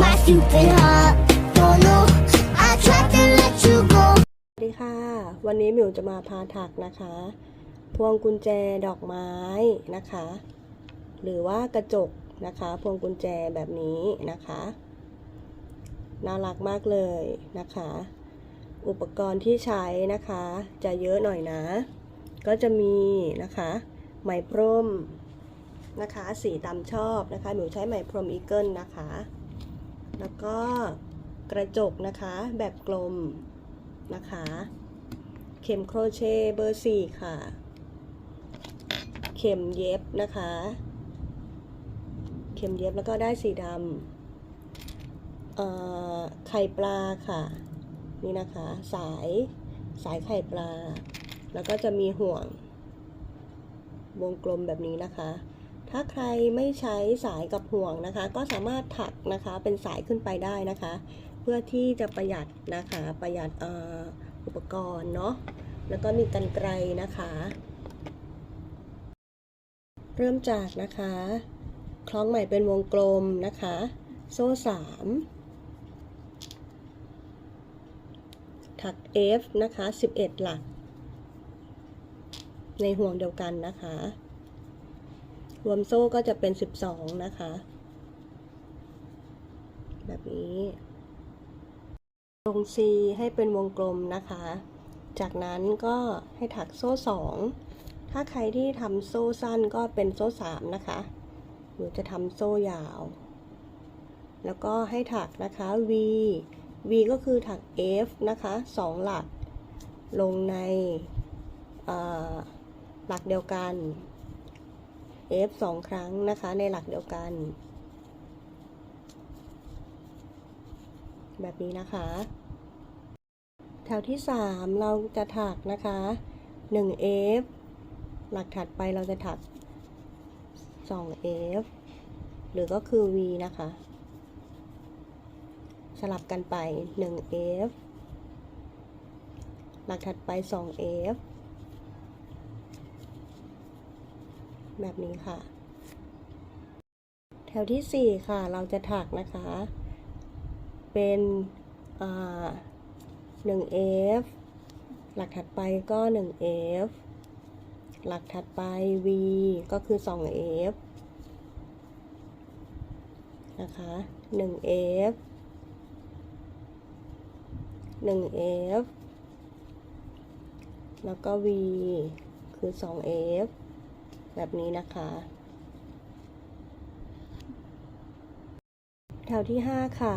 my stupid heart. Don't know, I tried to let you go. สวัสดีค่ะ วันนี้หมิวจะมาพาถักนะคะ พวงกุญแจดอกไม้นะคะ หรือว่ากระจกนะคะ พวงกุญแจแบบนี้นะคะ น่ารักมากเลยนะคะ อุปกรณ์ที่ใช้นะคะ จะเยอะหน่อยนะ ก็จะมีนะคะ ไหมพรมนะคะ สีตามชอบนะคะหมิวใช้ไหมพรมอีเกิลนะคะ แล้วก็กระจกนะคะแบบกลมนะคะ เข็มโครเชต์เบอร์สี่ค่ะ เข็มเย็บนะคะ เข็มเย็บแล้วก็ได้สีดำไข่ปลาค่ะ นี่นะคะ สายสายไข่ปลา แล้วก็จะมีห่วงวงกลมแบบนี้นะคะ ถ้าใครไม่ใช้สายกับห่วงนะคะ ก็สามารถถักนะคะเป็นสายขึ้นไปได้นะคะ เพื่อที่จะประหยัดนะคะประหยัดอ่ออุปกรณ์เนาะแล้วก็มีกันไกลนะคะ เริ่มจากนะคะ คล้องใหม่เป็นวงกลมนะคะ โซ่สามถัก F นะคะ 11 หลัก ในห่วงเดียวกันนะคะ รวมโซ่ก็จะเป็น 12 นะคะ แบบนี้ลง C ให้เป็นวงกลมนะคะ จากนั้นก็ให้ถักโซ่สองถ้าใครที่ทำโซ่สั้นก็เป็นโซ่สามนะคะหนูจะทำโซ่ยาว แล้วก็ให้ถักนะคะ V V ก็คือถัก F นะคะสองหลัก ลงในหลักเดียวกัน F สองครั้งนะคะ ในหลักเดียวกัน แบบนี้นะคะ แถวที่ 3 เราจะถักนะคะ 1F หลักถัดไปเราจะถัก 2F หรือก็คือ V นะคะ สลับกันไป 1F หลักถัดไป 2F แบบนี้ค่ะ แถวที่ 4 ค่ะ เราจะถักนะคะ เป็นอ่า 1F หลักถัดไปก็ 1F หลักถัดไป V ก็คือ 2F นะคะ 1F 1F แล้วก็ V คือ 2F แบบนี้นะคะ แถวที่ 5 ค่ะ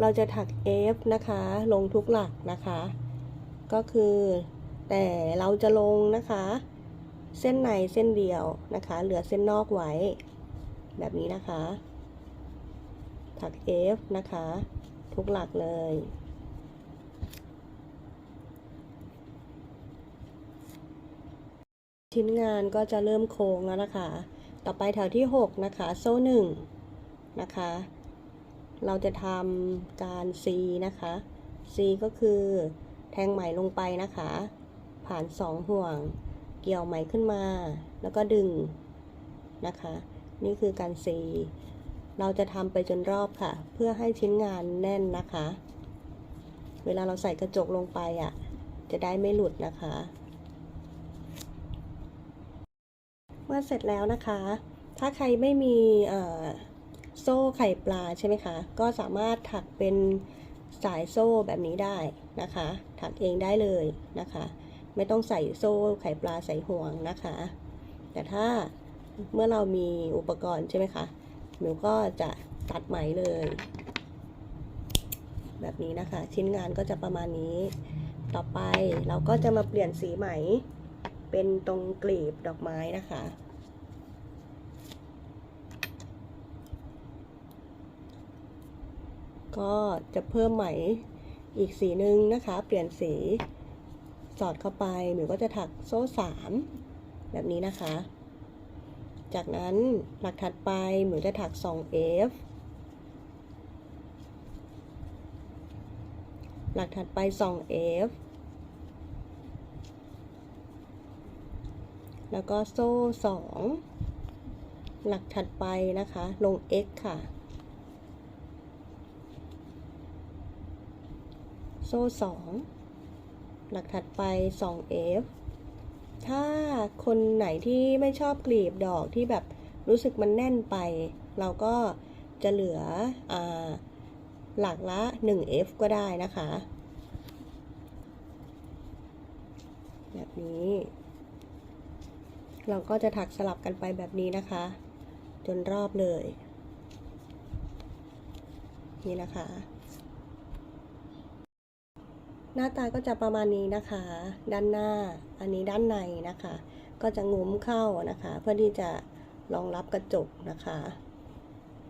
เราจะถัก F นะคะ ลงทุกหลักนะคะ ก็คือแต่เราจะลงนะคะ เส้นในเส้นเดียวนะคะ เหลือเส้นนอกไว้ แบบนี้นะคะ ถัก F นะคะ ทุกหลักเลย ชิ้นงานก็จะเริ่มโค้งแล้วนะคะ ต่อไปแถวที่ 6 นะคะ โซ่หนึ่งนะคะ เราจะทำการ C นะคะ C ก็คือแทงไหมลงไปนะคะ ผ่านสองห่วง เกี่ยวไหมขึ้นมา แล้วก็ดึงนะคะ นี่คือการ C เราจะทำไปจนรอบค่ะ เพื่อให้ชิ้นงานแน่นนะคะ เวลาเราใส่กระจกลงไปอะ จะได้ไม่หลุดนะคะ เมื่อเสร็จแล้วนะคะ ถ้าใครไม่มีโซ่ไข่ปลาใช่ไหมคะ ก็สามารถถักเป็นสายโซ่แบบนี้ได้นะคะ ถักเองได้เลยนะคะ ไม่ต้องใส่โซ่ไข่ปลาใส่ห่วงนะคะ แต่ถ้าเมื่อเรามีอุปกรณ์ใช่ไหมคะ หนูก็จะตัดไหมเลย แบบนี้นะคะ ชิ้นงานก็จะประมาณนี้ ต่อไปเราก็จะมาเปลี่ยนสีไหม เป็นตรงกลีบดอกไม้นะคะ ก็จะเพิ่มไหมอีกสีหนึ่งนะคะ เปลี่ยนสีสอดเข้าไปหนูก็จะถักโซ่สามแบบนี้นะคะ จากนั้นหลักถัดไปหนูจะถัก 2F หลักถัดไป 2F แล้วก็โซ่2หลักถัดไปนะคะ ลง X ค่ะ โซ่2หลักถัดไป 2F ถ้าคนไหนที่ไม่ชอบกลีบดอกที่แบบรู้สึกมันแน่นไป เราก็จะเหลืออหลักละ 1F ก็ได้นะคะ แบบนี้ เราก็จะถักสลับกันไปแบบนี้นะคะ จนรอบเลย นี่นะคะ หน้าตาก็จะประมาณนี้นะคะ ด้านหน้า อันนี้ด้านในนะคะ ก็จะงุ้มเข้านะคะ เพื่อที่จะรองรับกระจกนะคะ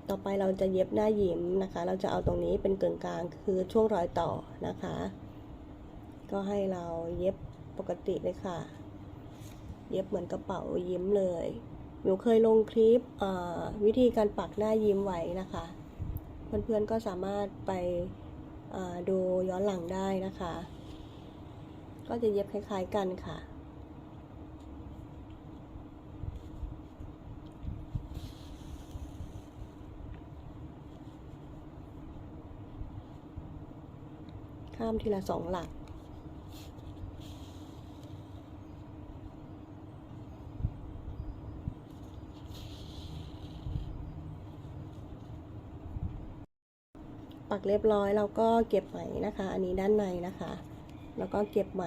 ต่อไปเราจะเย็บหน้ายิ้มนะคะ เราจะเอาตรงนี้เป็นกึ่งกลางคือช่วงรอยต่อนะคะ ก็ให้เราเย็บปกติเลยค่ะ เย็บเหมือนกระเป๋ายิ้มเลยหนูเคยลงคลิปวิธีการปักหน้ายิ้มไว้นะคะ เพื่อนๆก็สามารถไปดูย้อนหลังได้นะคะ ก็จะเย็บคล้ายๆกันค่ะข้ามทีละสองหลัก ปักเรียบร้อยเราก็เก็บไหมนะคะ อันนี้ด้านในนะคะ แล้วก็เก็บไหม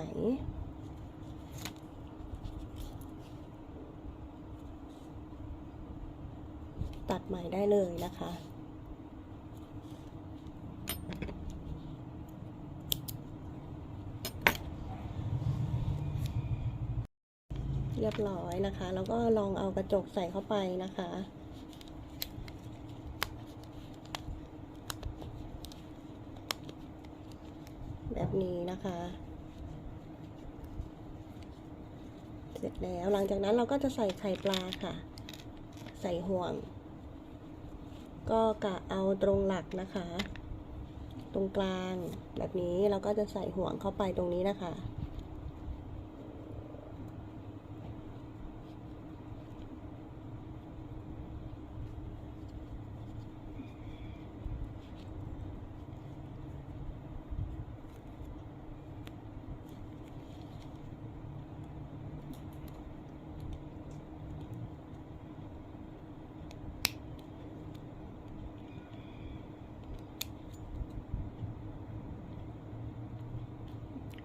ตัดไหมได้เลยนะคะเรียบร้อยนะคะ แล้วก็ลองเอากระจกใส่เข้าไปนะคะ แบบนี้นะคะ เสร็จแล้วหลังจากนั้นเราก็จะใส่ไข่ปลาค่ะ ใส่ห่วง ก็กะเอาตรงหลักนะคะ ตรงกลางแบบนี้เราก็จะใส่ห่วงเข้าไปตรงนี้นะคะ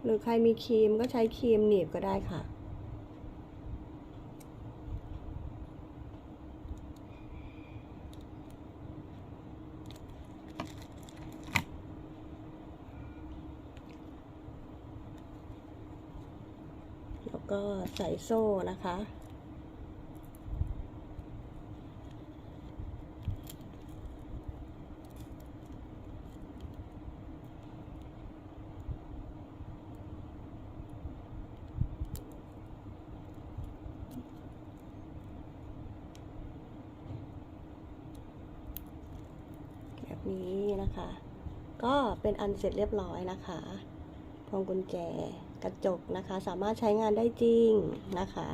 หรือใครมีครีมก็ใช้ครีมหนีบก็ได้ค่ะ แล้วก็ใส่โซ่นะคะ นี้นะคะ ก็เป็นอันเสร็จเรียบร้อยนะคะพวงกุญแจกระจกนะคะ สามารถใช้งานได้จริงนะคะ